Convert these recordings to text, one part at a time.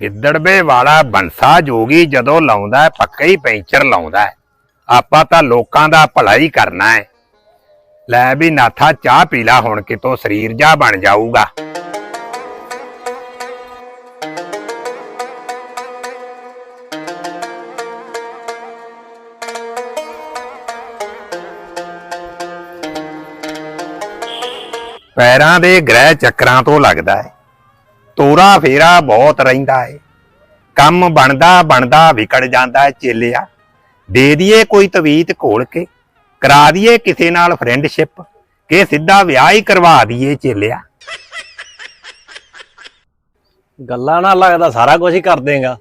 ਗਿੱਦੜਵੇ ਵਾਲਾ ਬੰਸਾ ਜੋਗੀ ਜਦੋਂ ਲਾਉਂਦਾ ਹੈ, ਪੱਕਾ ਹੀ ਪੈਂਚਰ ਲਾਉਂਦਾ ਆਪਾਂ ਤਾਂ ਲੋਕਾਂ ਦਾ ਭਲਾ ਹੀ ਕਰਨਾ ਹੈ। ਲੈ ਵੀ ਨਾਥਾ ਚਾਹ ਪੀ ਲਾ ਹੁਣ ਕਿਤੋਂ ਸਰੀਰ ਜਾ ਬਣ ਜਾਊਗਾ। ਪੈਰਾਂ ਦੇ ਗ੍ਰਹਿ ਚੱਕਰਾਂ ਤੋਂ ਲੱਗਦਾ ਹੈ। ਤੋਰਾ ਫੇਰਾ ਬਹੁਤ ਰਹਿੰਦਾ ਹੈ ਕੰਮ ਬਣਦਾ ਬਣਦਾ ਵਿਕੜ ਜਾਂਦਾ ਹੈ ਚੇਲਿਆ। ਦੇ ਦਈਏ ਕੋਈ ਤਵੀਤ ਘੋਲ ਕੇ ਕਰਾ ਦਈਏ ਕਿਸੇ ਨਾਲ ਫਰੈਂਡਸ਼ਿਪ ਕਿ ਸਿੱਧਾ ਵਿਆਹ ਹੀ ਕਰਵਾ ਦਈਏ ਚੇਲਿਆ। ਗੱਲਾਂ ਨਾਲ ਲੱਗਦਾ ਸਾਰਾ ਕੁਝ ਹੀ ਕਰ ਦੇਗਾ।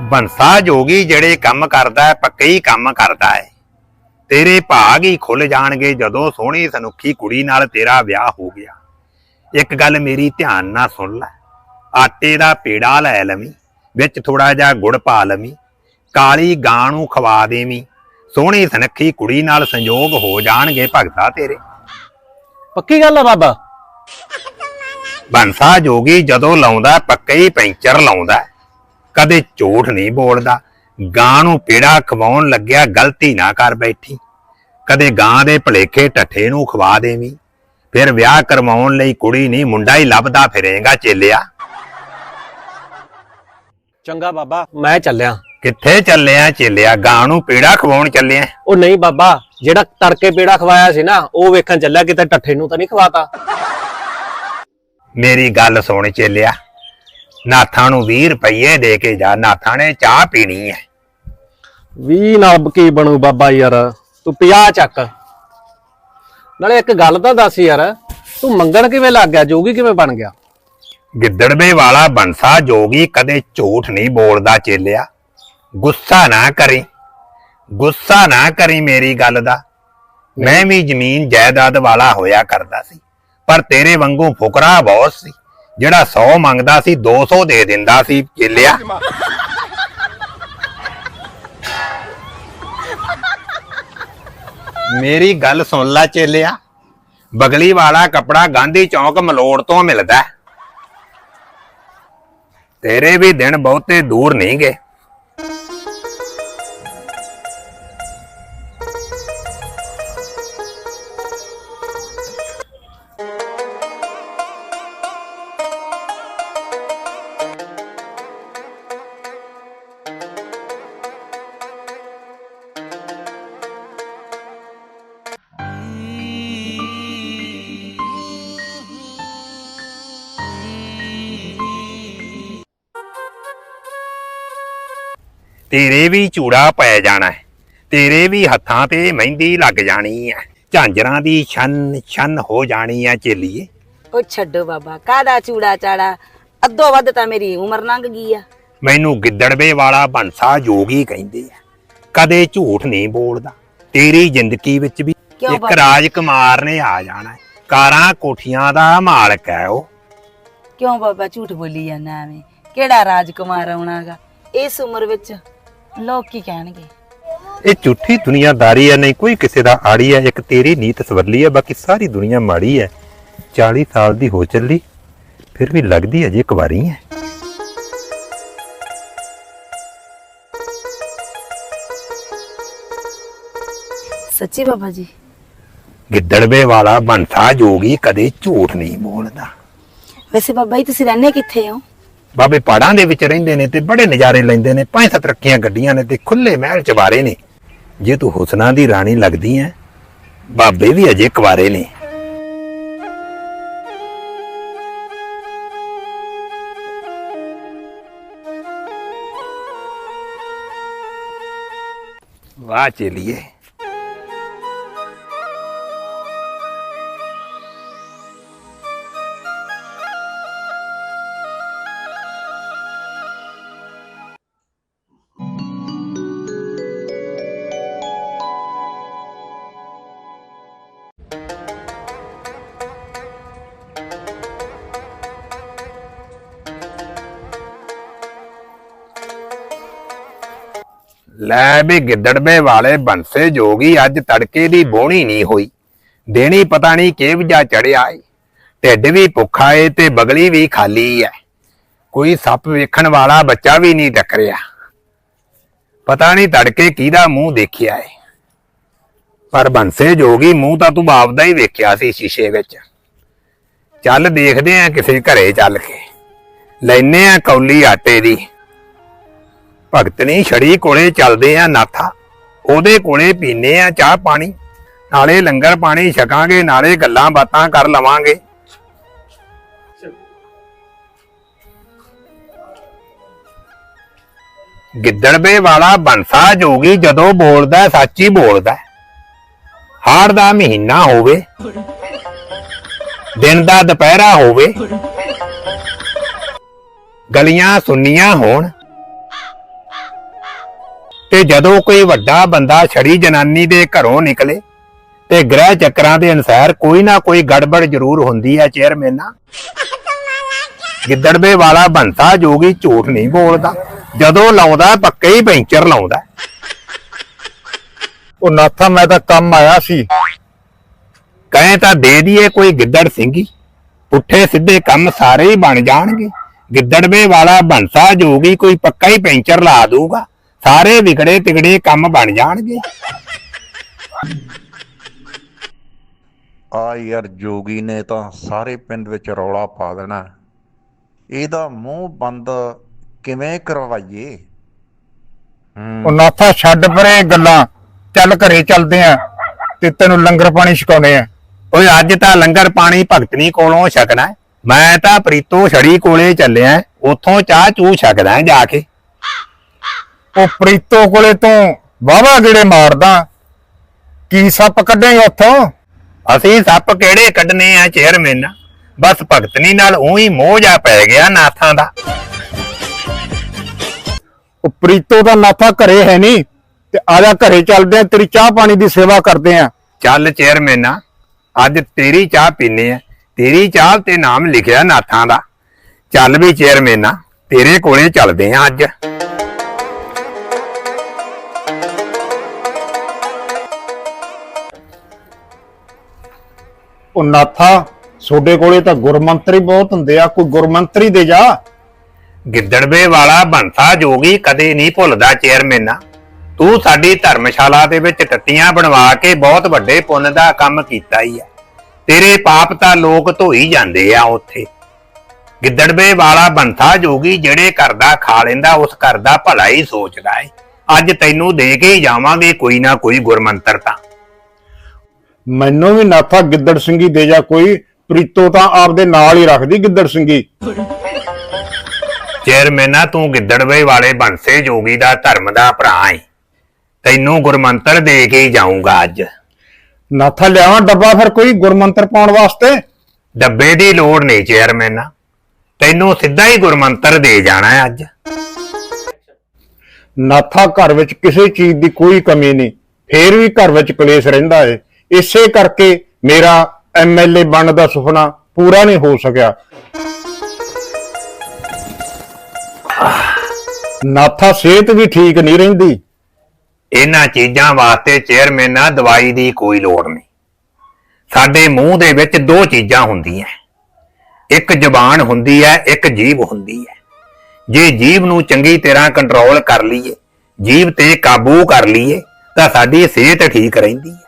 ਬੰਸਾ ਜੋਗੀ ਜਿਹੜੇ ਕੰਮ ਕਰਦਾ ਹੈ ਪੱਕੇ ਹੀ ਕੰਮ ਕਰਦਾ ਹੈ ਤੇਰੇ ਭਾਗ ਹੀ ਖੁੱਲ ਜਾਣਗੇ ਜਦੋਂ ਸੋਹਣੀ ਸਨੁੱਖੀ ਕੁੜੀ ਨਾਲ ਤੇਰਾ ਵਿਆਹ ਹੋ ਗਿਆ। ਇੱਕ ਗੱਲ ਮੇਰੀ ਧਿਆਨ ਨਾਲ ਸੁਣ ਲੈ। ਆਟੇ ਦਾ ਪੇੜਾ ਲੈ ਲਵੀਂ ਵਿੱਚ ਥੋੜਾ ਜਿਹਾ ਗੁੜ ਪਾ ਲਵੀਂ ਕਾਲੀ ਗਾਂ ਨੂੰ ਖਵਾ ਦੇਵੀਂ ਸੋਹਣੀ ਸਨੱਖੀ ਕੁੜੀ ਨਾਲ ਸੰਯੋਗ ਹੋ ਜਾਣਗੇ ਭਗਤਾ ਤੇਰੇ। ਪੱਕੀ ਗੱਲ ਆ ਬਾਬਾ? ਬੰਸਾ ਜੋਗੀ ਜਦੋਂ ਲਾਉਂਦਾ ਪੱਕੇ ਹੀ ਪੈਂਚਰ ਲਾਉਂਦਾ। ਕਦੇ ਝੂਠ ਨਹੀਂ ਬੋਲਦਾ ਗਾਂ ਨੂੰ ਪੀੜਾ ਖਵਾਉਣ ਲੱਗਿਆ ਗਲਤੀ ਨਾ ਕਰ ਬੈਠੀ। ਕਦੇ ਗਾਂ ਦੇ ਭਲੇਖੇ ਟੱਠੇ ਨੂੰ ਖਵਾ ਦੇਵੀਂ ਫਿਰ ਵਿਆਹ ਕਰਵਾਉਣ ਲਈ ਕੁੜੀ ਨਹੀਂ ਮੁੰਡਾ ਹੀ ਲੱਭਦਾ ਫਿਰੇਗਾ ਚੇਲਿਆ। ਚੰਗਾ ਬਾਬਾ ਮੈਂ ਚੱਲਿਆ। ਕਿੱਥੇ ਚੱਲਿਆ ਚੇਲਿਆ? ਗਾਂ ਨੂੰ ਪੀੜਾ ਖਵਾਉਣ ਚੱਲਿਆ। ਉਹ ਨਹੀਂ ਬਾਬਾ ਜਿਹੜਾ ਤੜਕੇ ਪੇੜਾ ਖਵਾਇਆ ਸੀ ਨਾ ਉਹ ਵੇਖਣ ਚੱਲਿਆ ਕਿਤੇ ਟੱਠੇ ਨੂੰ ਤਾਂ ਨਹੀਂ ਖਵਾਤਾ। ਮੇਰੀ ਗੱਲ ਸੁਣ ਚੇਲਿਆ ਨਾਥਾਂ ਨੂੰ 20 ਰੁਪਏ ਦੇ ਕੇ ਜਾ ਨਾਥਾਂ ਨੇ ਚਾਹ ਪੀਣੀ ਹੈ 20 ਨਾਲ ਕੀ ਬਣੂ ਬਾਬਾ ਯਾਰ ਤੂੰ 50 ਚੱਕ। ਨਾਲੇ ਇੱਕ ਗੱਲ ਤਾਂ ਦੱਸ ਯਾਰ, ਤੂੰ ਮੰਗਣ ਕਿਵੇਂ ਲੱਗ ਗਿਆ? ਜੋਗੀ ਕਿਵੇਂ ਬਣ ਗਿਆ? ਗਿੱਦੜਵੇ ਵਾਲਾ ਬੰਸਾ ਜੋਗੀ ਕਦੇ ਝੂਠ ਨਹੀਂ ਬੋਲਦਾ ਚੇਲਿਆ। ਗੁੱਸਾ ਨਾ ਕਰੀ, ਗੁੱਸਾ ਨਾ ਕਰੀ ਮੇਰੀ ਗੱਲ ਦਾ। ਮੈਂ ਵੀ ਜ਼ਮੀਨ ਜਾਇਦਾਦ ਵਾਲਾ ਹੋਇਆ ਕਰਦਾ ਸੀ, ਪਰ ਤੇਰੇ ਵਾਂਗੂ ਫੁਕਰਾ ਬਹੁਤ ਸੀ, ਜਿਹੜਾ 100 ਮੰਗਦਾ ਸੀ 200 ਦੇ ਦਿੰਦਾ ਸੀ ਚੇਲਿਆ। ਮੇਰੀ ਗੱਲ ਸੁਣ ਲੈ ਚੇਲਿਆ। ਬਗਲੀ ਵਾਲਾ ਕਪੜਾ ਗਾਂਧੀ ਚੌਂਕ ਮਲੋੜ ਤੋਂ ਮਿਲਦਾ ਤੇਰੇ ਵੀ ਦਿਨ ਬਹੁਤੇ ਦੂਰ ਨਹੀਂ ਗਏ। ਤੇਰੇ ਵੀ ਚੂੜਾ ਪੈ ਜਾਣਾ ਹੈ ਤੇਰੇ ਵੀ ਹੱਥਾਂ ਤੇ ਮਹਿੰਦੀ ਲੱਗ ਜਾਣੀ ਹੈ ਝਾਂਜਰਾਂ ਦੀ ਛਨ ਛਨ ਹੋ ਜਾਣੀ ਹੈ ਚੇਲੀਏ। ਉਹ ਛੱਡੋ ਬਾਬਾ ਕਾਦਾ ਚੂੜਾ ਚਾੜਾ? ਅੱਧੋ ਵੱਧ ਤਾਂ ਮੇਰੀ ਉਮਰ ਲੰਘ ਗਈ ਆ। ਮੈਨੂੰ ਗਿੱਦੜਵੇ ਵਾਲਾ ਬੰਸਾ ਜੋਗੀ ਕਹਿੰਦੇ ਆ ਕਦੇ ਝੂਠ ਨਹੀਂ ਬੋਲਦਾ ਤੇਰੀ ਜ਼ਿੰਦਗੀ ਵਿੱਚ ਵੀ ਕਿਉਂ ਇੱਕ ਬਾਬਾ? ਰਾਜਕੁਮਾਰ ਨੇ ਆ ਜਾਣਾ ਹੈ ਕਾਰਾਂ ਕੋਠੀਆਂ ਦਾ ਮਾਲਕ ਹੈ ਉਹ। ਕਿਉਂ ਬਾਬਾ ਝੂਠ ਬੋਲੀ ਜਾਂਦਾ ਐਵੇਂ? ਕਿਹੜਾ ਰਾਜਕੁਮਾਰ ਆਉਣਾਗਾ ਇਸ ਉਮਰ ਵਿੱਚ ਲੋਕ ਕੀ ਕਹਿਣਗੇ? ਇਹ ਝੂਠੀ ਦੁਨੀਆਦਾਰੀ ਹੈ ਨਹੀਂ ਕੋਈ ਕਿਸੇ ਦਾ ਆੜੀ ਹੈ। ਇੱਕ ਤੇਰੀ ਨੀਤ ਸਵਰਲੀ ਹੈ ਬਾਕੀ ਸਾਰੀ ਦੁਨੀਆ ਮਾੜੀ ਹੈ। 40 ਸਾਲ ਦੀ ਹੋ ਚੱਲੀ ਫਿਰ ਵੀ ਲੱਗਦੀ ਅਜੇ ਕੁਵਾਰੀ ਹੈ। ਸੱਚੀ ਬਾਬਾ ਜੀ। ਗਿੱਦੜਵੇ ਵਾਲਾ ਬੰਸਾ ਜੋਗੀ ਕਦੇ ਝੂਠ ਨਹੀਂ ਬੋਲਦਾ। ਵੈਸੇ ਬਾਬਾ ਜੀ ਤੁਸੀਂ ਰਹਿੰਦੇ ਕਿੱਥੇ ਹੋ? ਬਾਬੇ ਪਹਾੜਾਂ ਦੇ ਵਿੱਚ ਰਹਿੰਦੇ ਨੇ ਤੇ ਬੜੇ ਨਜ਼ਾਰੇ ਲੈਂਦੇ ਨੇ, ਪੰਜ ਸੱਤ ਰੱਖੀਆਂ ਗੱਡੀਆਂ ਨੇ ਤੇ ਖੁੱਲੇ ਮਹਿਲ ਚਵਾਰੇ ਨੇ। ਜੇ ਤੂੰ ਹੁਸਨਾ ਦੀ ਰਾਣੀ ਲੱਗਦੀ ਐ, ਬਾਬੇ ਵੀ ਅਜੇ ਕੁਵਾਰੇ ਨੇ। ਵਾਹ ਚੇਲੀਏ। ਲੈ ਵੀ ਗਿੱਦੜਬੇ ਵਾਲੇ ਬੰਸੇ ਜੋਗੀ ਅੱਜ ਤੜਕੇ ਦੀ ਬੋਣੀ ਨਹੀਂ ਹੋਈ। ਦੇਣੀ ਪਤਾ ਨਹੀਂ ਕਿਹ ਵਜਾ ਚੜਿਆ ਏ। ਢਿੱਡ ਵੀ ਭੁੱਖਾ ਏ ਤੇ ਬਗਲੀ ਵੀ ਖਾਲੀ ਐ ਕੋਈ ਸੱਪ ਵੇਖਣ ਵਾਲਾ ਬੱਚਾ ਵੀ ਨਹੀਂ ਟੱਕਰਿਆ ਪਤਾ ਨਹੀਂ ਤੜਕੇ ਕਿਹਦਾ ਮੂੰਹ ਦੇਖਿਆ ਏ। ਪਰ ਬੰਸੇ ਜੋਗੀ ਮੂੰਹ ਤਾਂ ਤੂੰ ਆਪਦਾ ਹੀ ਵੇਖਿਆ ਸੀ ਸ਼ੀਸ਼ੇ ਵਿੱਚ। ਚੱਲ ਦੇਖਦੇ ਆ ਕਿਸੇ ਘਰੇ ਚੱਲ ਕੇ। ਲੈਨੇ ਆ ਕੌਲੀ ਆਟੇ ਦੀ। ਭਗਤਨੀ ਛੜੀ ਕੋਲੇ ਚੱਲਦੇ ਆ ਨਾਥਾ, ਉਹਦੇ ਕੋਲੇ ਪੀਨੇ ਆ ਚਾਹ ਪਾਣੀ, ਨਾਲੇ ਲੰਗਰ ਪਾਣੀ ਛਕਾਂਗੇ, ਨਾਲੇ ਗੱਲਾਂ ਬਾਤਾਂ ਕਰ ਲਵਾਂਗੇ। ਗਿੱਦੜਵੇ ਵਾਲਾ ਬੰਸਾ ਜੋਗੀ ਜਦੋਂ ਬੋਲਦਾ, ਸੱਚ ਹੀ ਬੋਲਦਾ। ਹਾੜ ਦਾ ਮਹੀਨਾ ਹੋਵੇ, ਦਿਨ ਦਾ ਦੁਪਹਿਰਾ ਹੋਵੇ, ਗਲੀਆਂ ਸੁੰਨੀਆਂ ਹੋਣ ਤੇ ਜਦੋਂ ਕੋਈ ਵੱਡਾ ਬੰਦਾ ਛੜੀ ਜਨਾਨੀ ਦੇ ਘਰੋਂ ਨਿਕਲੇ, ਤੇ ਗ੍ਰਹਿ ਚੱਕਰਾਂ ਦੇ ਅਨੁਸਾਰ ਕੋਈ ਨਾ ਕੋਈ ਗੜਬੜ ਜ਼ਰੂਰ ਹੁੰਦੀ ਹੈ ਚੇਅਰਮੈਨਾ ਗਿੱਦੜਵੇ ਵਾਲਾ ਬੰਸਾ ਜੋਗੀ ਝੂਠ ਨਹੀਂ ਬੋਲਦਾ, ਜਦੋਂ ਲਾਉਂਦਾ ਪੱਕੇ ਹੀ ਪੈਂਚਰ ਲਾਉਂਦਾ। ਉਹ ਨਾਥਾ, ਮੈਂ ਤਾਂ ਕੰਮ ਆਇਆ ਸੀ। ਕਹੇ ਤਾਂ ਦੇ ਦਈਏ ਕੋਈ ਗਿੱਦੜ ਸਿੰਘੀ, ਪੁੱਠੇ ਸਿੱਧੇ ਕੰਮ ਸਾਰੇ ਹੀ ਬਣ ਜਾਣਗੇ। ਗਿੱਦੜਵੇ ਵਾਲਾ ਬੰਸਾ ਜੋਗੀ ਕੋਈ ਪੱਕਾ ਹੀ ਪੈਂਚਰ ਲਾ ਦੂਗਾ ਸਾਰੇ ਵਿਗੜੇ ਤਿਗੜੇ ਕੰਮ ਬਣ ਜਾਣਗੇ। ਆ ਯਾਰ ਜੋਗੀ ਨੇ ਤਾਂ ਸਾਰੇ ਪਿੰਡ ਵਿੱਚ ਰੌਲਾ ਪਾ ਦੇਣਾ। ਇਹਦਾ ਮੂੰਹ ਬੰਦ ਕਿਵੇਂ ਕਰਵਾਈਏ? ਉਹ ਨਾਥਾ ਛੱਡ ਪਰੇ ਗੱਲਾਂ। ਚੱਲ ਘਰੇ ਚੱਲਦੇ ਆ ਤੇ ਤੈਨੂੰ ਲੰਗਰ ਪਾਣੀ ਛਕਾਉਨੇ ਆ। ਓਏ ਅੱਜ ਤਾਂ ਲੰਗਰ ਪਾਣੀ ਭਗਤਨੀ ਕੋਲੋਂ ਛਕਣਾ। ਹੈ। ਮੈਂ ਤਾਂ ਪ੍ਰੀਤੋ ਛੜੀ ਕੋਲੇ ਚੱਲਿਆ। ਉੱਥੋਂ ਚਾਹ ਚੂ ਛਕਦਾ ਜਾ ਕੇ। ਉਹ ਪ੍ਰੀਤੋ ਕੋਲੇ ਤੂੰ ਵਾਵਾ ਗੇੜੇ ਮਾਰਦਾ। ਕੀ ਸੱਪ ਕੱਢੇਗਾ ਉੱਥੋਂ? ਅਸੀਂ ਸੱਪ ਕਿਹੜੇ ਕੱਢਨੇ ਆ ਚੇਅਰਮੈਨ ਬਸ ਭਗਤਨੀ ਨਾਲ ਉਹੀ ਮੋਹ ਜਾ ਪੈ ਗਿਆ ਨਾਥਾਂ ਦਾ। ਉਹ ਪ੍ਰੀਤੋ ਦਾ ਨਾਥਾ ਘਰੇ ਹੈ ਨਹੀਂ ਤੇ ਆਜਾ ਘਰੇ ਚੱਲਦੇ ਆ ਤੇਰੀ ਚਾਹ ਪਾਣੀ ਦੀ ਸੇਵਾ ਕਰਦੇ ਆ। ਚੱਲ ਚੇਅਰਮੈਨ ਅੱਜ ਤੇਰੀ ਚਾਹ ਪੀਨੇ ਆ। ਤੇਰੀ ਚਾਹ ਤੇ ਨਾਮ ਲਿਖਿਆ ਨਾਥਾਂ ਦਾ। ਚੱਲ ਵੀ ਚੇਅਰਮੈਨ ਤੇਰੇ ਕੋਲੇ ਚੱਲਦੇ ਆ ਅੱਜ। ਉਹ ਨਾਥਾ ਛੋਡੇ ਕੋਲੇ ਤਾਂ ਗੁਰਮੰਤਰੀ ਬਹੁਤ ਹੁੰਦੇ ਆ, ਕੋਈ ਗੁਰਮੰਤਰੀ ਦੇ ਜਾ। ਗਿੱਦੜਵੇ ਵਾਲਾ ਬੰਸਾ ਜੋਗੀ ਕਦੇ ਨਹੀਂ ਭੁੱਲਦਾ ਚੇਅਰਮੈਨ ਤੂੰ ਸਾਡੀ ਧਰਮਸ਼ਾਲਾ ਦੇ ਵਿੱਚ ਟੱਟੀਆਂ ਬਣਵਾ ਕੇ ਬਹੁਤ ਵੱਡੇ ਪੁੰਨ ਦਾ ਕੰਮ ਕੀਤਾ ਹੀ ਆ। ਤੇਰੇ ਪਾਪ ਤਾਂ ਲੋਕ ਧੋਈ ਜਾਂਦੇ ਆ ਉੱਥੇ। ਗਿੱਦੜਵੇ ਵਾਲਾ ਬੰਥਾ ਜੋਗੀ ਜਿਹੜੇ ਘਰ ਦਾ ਖਾ ਲੈਂਦਾ, ਉਸ ਘਰ ਦਾ ਭਲਾ ਹੀ ਸੋਚਦਾ ਏ। ਅੱਜ ਤੈਨੂੰ ਦੇ ਕੇ ਹੀ ਜਾਵਾਂਗੇ ਕੋਈ ਨਾ ਕੋਈ ਗੁਰਮੰਤਰ ਤਾਂ। ਮੈਨੂੰ ਵੀ ਨਾਥਾ ਗਿੱਦੜ ਸਿੰਘੀ ਦੇ ਜਾ ਕੋਈ ਪ੍ਰੀਤੋ ਤਾਂ ਆਪਦੇ ਨਾਲ ਹੀ ਰੱਖਦੀ ਗਿੱਦੜ ਸਿੰਘੀ। ਚੇਅਰਮੈਨਾ ਤੂੰ ਗਿੱਦੜਵੇ ਵਾਲੇ ਬੰਸੇ ਜੋਗੀ ਦਾ ਧਰਮ ਦਾ ਭਰਾ ਏ। ਤੈਨੂੰ ਗੁਰਮੰਤਰ ਦੇ ਕੇ ਹੀ ਜਾਊਂਗਾ ਅੱਜ। ਨਾਥਾ ਲਿਆਵਾਂ ਡੱਬਾ ਫਿਰ ਕੋਈ ਗੁਰਮੰਤਰ ਪਾਉਣ ਵਾਸਤੇ? ਡੱਬੇ ਦੀ ਲੋੜ ਨਹੀਂ ਚੇਅਰਮੈਨ। ਤੈਨੂੰ ਸਿੱਧਾ ਹੀ ਗੁਰਮੰਤਰ ਦੇ ਜਾਣਾ ਹੈ ਅੱਜ। ਨਾਥਾ ਘਰ ਵਿੱਚ ਕਿਸੇ ਚੀਜ਼ ਦੀ ਕੋਈ ਕਮੀ ਨਹੀਂ ਫੇਰ ਵੀ ਘਰ ਵਿੱਚ ਕਲੇਸ਼ ਰਹਿੰਦਾ ਏ। ਇਸੇ ਕਰਕੇ ਮੇਰਾ ਐਮਐਲਏ ਬਣਨ ਦਾ ਸੁਪਨਾ ਪੂਰਾ ਨਹੀਂ ਹੋ ਸਕਿਆ। ਨਾਥਾ ਸਿਹਤ ਵੀ ਠੀਕ ਨਹੀਂ ਰਹਿੰਦੀ। ਇਹਨਾਂ ਚੀਜ਼ਾਂ ਵਾਸਤੇ ਚੇਅਰਮੈਨ ਦਵਾਈ ਦੀ ਕੋਈ ਲੋੜ ਨਹੀਂ। ਸਾਡੇ ਮੂੰਹ ਦੇ ਵਿੱਚ ਦੋ ਚੀਜ਼ਾਂ ਹੁੰਦੀਆਂ ਇੱਕ ਜ਼ਬਾਨ ਹੁੰਦੀ ਹੈ ਇੱਕ ਜੀਭ ਹੁੰਦੀ ਹੈ ਜੇ ਜੀਭ ਨੂੰ ਚੰਗੀ ਤਰ੍ਹਾਂ ਕੰਟਰੋਲ ਕਰ ਲਈਏ, ਜੀਭ ਤੇ ਕਾਬੂ ਕਰ ਲਈਏ, ਤਾਂ ਸਾਡੀ ਸਿਹਤ ਠੀਕ ਰਹਿੰਦੀ ਹੈ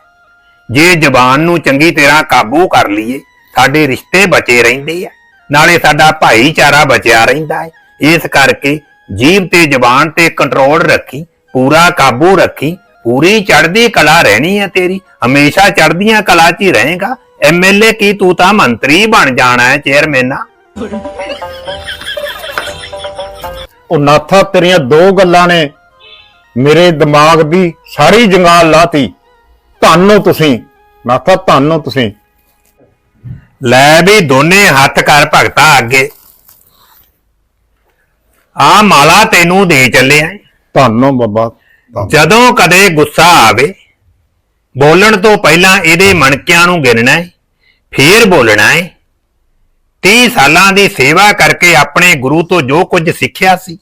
ਜੇ ਜ਼ਬਾਨ ਨੂੰ ਚੰਗੀ ਤਰ੍ਹਾਂ ਕਾਬੂ ਕਰ ਲਈਏ, ਸਾਡੇ ਰਿਸ਼ਤੇ ਬਚੇ ਰਹਿੰਦੇ ਆ। ਨਾਲੇ ਸਾਡਾ ਭਾਈਚਾਰਾ ਬਚਿਆ ਰਹਿੰਦਾ ਹੈ ਇਸ ਕਰਕੇ ਜੀਭ ਤੇ ਜ਼ਬਾਨ ਤੇ ਕੰਟਰੋਲ ਰੱਖੀ, ਪੂਰਾ ਕਾਬੂ ਰੱਖੀ, ਪੂਰੀ ਚੜ੍ਹਦੀ ਕਲਾ ਰਹਿਣੀ ਹੈ ਤੇਰੀ। ਹਮੇਸ਼ਾ ਚੜ੍ਹਦੀਆਂ ਕਲਾ 'ਚ ਹੀ ਰਹੇਗਾ। ਐਮਐਲਏ ਕੀ ਤੂੰ ਤਾਂ ਮੰਤਰੀ ਬਣ ਜਾਣਾ ਹੈ ਚੇਅਰਮੈਨ ਉਹ ਨਾਥਾ, ਤੇਰੀਆਂ ਦੋ ਗੱਲਾਂ ਨੇ। ਮੇਰੇ ਦਿਮਾਗ ਦੀ ਸਾਰੀ ਜੰਗਾਲ ਲਾਤੀ। ਧੰਨੋ ਤੁਸੀਂ। ਨਾਥਾ ਧੰਨੋ ਤੁਸੀਂ। ਲੈ ਵੀ ਦੋਨੇ ਹੱਥ ਕਰ ਭਗਤਾ ਅੱਗੇ। ਆ ਮਾਲਾ ਤੈਨੂੰ ਦੇ ਚੱਲਿਆ। ਧੰਨੋ ਬਾਬਾ ਧੰਨ। ਜਦੋਂ ਕਦੇ ਗੁੱਸਾ ਆਵੇ ਬੋਲਣ ਤੋਂ ਪਹਿਲਾਂ ਇਹਦੇ ਮਣਕਿਆਂ ਨੂੰ ਗਿਣਨਾ ਹੈ ਫੇਰ ਬੋਲਣਾ ਹੈ 30 ਸਾਲਾਂ ਦੀ ਸੇਵਾ ਕਰਕੇ ਆਪਣੇ ਗੁਰੂ ਤੋਂ ਜੋ ਕੁਝ ਸਿੱਖਿਆ ਸੀ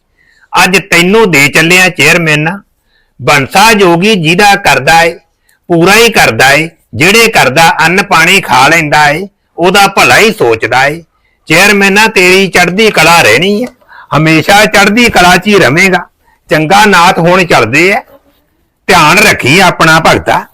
ਅੱਜ ਤੈਨੂੰ ਦੇ ਚੱਲਿਆ ਚੇਅਰਮੈਨ ਬੰਸਾ ਜੋਗੀ ਜਿਹਦਾ ਕਰਦਾ ਏ। ਪੂਰਾ ਹੀ ਕਰਦਾ ਏ, ਜਿਹੜੇ ਕਰਦਾ ਅੰਨ ਪਾਣੀ ਖਾ ਲੈਂਦਾ ਏ, ਉਹਦਾ ਭਲਾ ਹੀ ਸੋਚਦਾ ਏ। ਚੇਅਰਮੈਨਾ ਤੇਰੀ ਚੜ੍ਹਦੀ ਕਲਾ ਰਹਿਣੀ ਹੈ ਹਮੇਸ਼ਾ ਚੜ੍ਹਦੀ ਕਲਾ 'ਚ ਹੀ ਰਵੇਂਗਾ। ਚੰਗਾ ਨਾਥ ਹੁਣ ਚੱਲਦੇ ਐ ਧਿਆਨ ਰੱਖੀ ਆਪਣਾ ਭਗਤਾ।